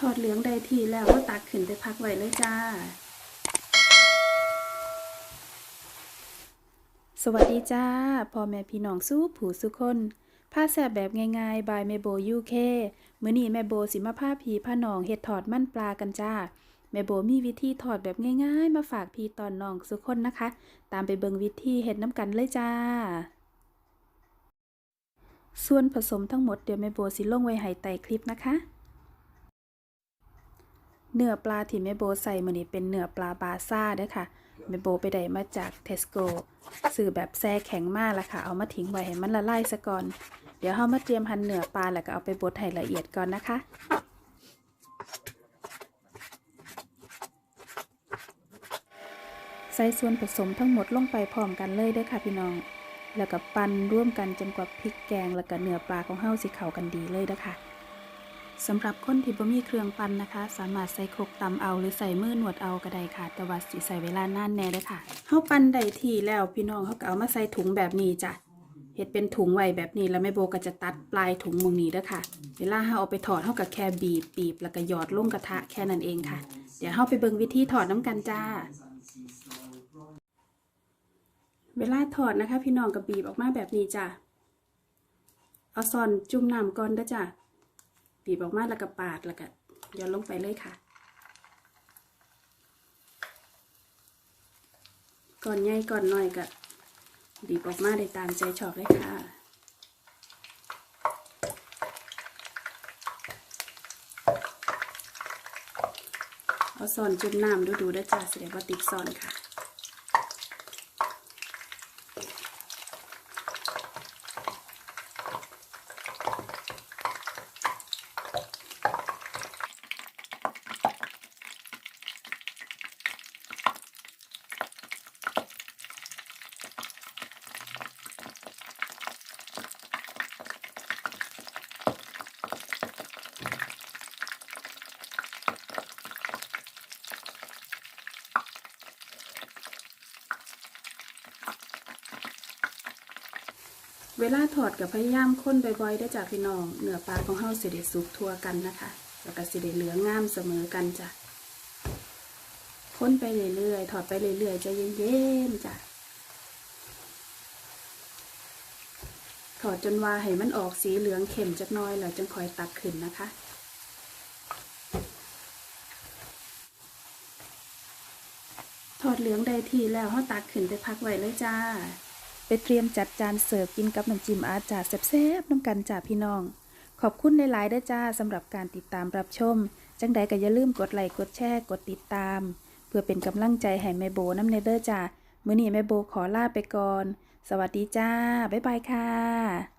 ทอดเหลืองได้ที่แล้วก็ตักขึ้นไปพักไว้เลยจ้า สวัสดีจ้าพ่อแม่พี่น้องสู้ผู้สุคนผ้าแสบแบบง่ายๆ บายแม่โบยูเคมื้อนี้แม่โบสิมาผ้าพีผ้าหนองเฮ็ดทอดมันปลากันจ้าแม่โบมีวิธีทอดแบบง่ายๆ มาฝากพี่ตอนน้องสุคนนะคะ ตามไปเบิงวิธีเฮ็ดน้ำกันเลยจ้าส่วนผสมทั้งหมดเดี๋ยวแม่โบสิลงไว้ให้ใต้คลิปนะคะ เนื้อปลาที่แม่โบใส่มือนี้เป็นเนื้อปลาบาซ่าเด้อค่ะแม่โบไปได้มาจากเทสโก้ซื้อแบบแช่แข็งมากละค่ะ เอามาทิ้งไว้ให้มันละลายซะก่อน เดี๋ยวเฮามาเตรียมหั่นเนื้อปลาแล้วก็เอาไปบดให้ละเอียดก่อนนะคะใส่ส่วนผสมทั้งหมดลงไปพร้อมกันเลยเด้อค่ะพี่น้อง แล้วก็ปั่นร่วมกันจนกว่าพริกแกง แล้วก็เนื้อปลาของเฮาสิเข้ากันดีเลยเด้อค่ะ สำหรับคนที่บ่มีเครื่องปั่นนะคะ สามารถใส่ครกตำเอาหรือใส่มือหนวดเอาก็ได้ค่ะ แต่ว่าสิใส่เวลานานแน่เด้อค่ะเฮาปั่นได้ทีแล้วพี่น้องเฮาก็เอามาใส่ถุงแบบนี้จ้ะเฮ็ดเป็นถุงไว้แบบนี้แล้วแม่โบก็จะตัดปลายถุงมงนี้เด้อค่ะ เวลาเฮาเอาไปทอดเฮาก็แค่บีบบีบแล้วก็หยอดลงกระทะแค่นั้นเองค่ะ เดี๋ยวเฮาไปเบิ่งวิธีทอดน้ำกันจ้า เวลาทอดนะคะ พี่น้องก็บีบออกมาแบบนี้จ้ะเอาซอนจุ่มน้ำก่อนเด้อจ้ะ บีบออกมาแล้วก็ปาดแล้วก็ย้อนลงไปเลยค่ะ ก่อนใหญ่ก่อนหน้อยก็บีบออกมาได้ตามใจชอบเลยค่ะเอาซอนจุ่มน้ำดูดูๆด้จ้าแสดงว่าติดซอนค่ะ เวลาถอดกับพยายามค้นบ่อยๆได้จากพี่น้องเนื้อปลาของเฮาเสิได้สุกทั่วกันนะคะแล้วก็เสิได้เหลืองงามเสมอกันจ้ะค้นไปเรื่อยๆถอดไปเรื่อยๆใจเย็นๆจ้ะถอดจนว่าให้มันออกสีเหลืองเข้มจักน้อยแล้วจึงค่อยตักขึ้นนะคะถอดเหลืองได้ทีแล้วเฮาตักขึ้นไปพักไว้เลยจ้า ไปเตรียมจัดจานเสิร์ฟกินกับน้ำจิ้มอาจาแซ่บๆน้ำกันจ่าพี่น้อง ขอบคุณหลายๆได้จ้าสำหรับการติดตามรับชม จังใดก็อย่าลืมกดไลค์กดแชร์กดติดตาม เพื่อเป็นกำลังใจให้แม่โบน้ำเนเด้อจ้ามื้อนี้แม่โบขอลาไปก่อน สวัสดีจ้า บ๊ายบายค่ะ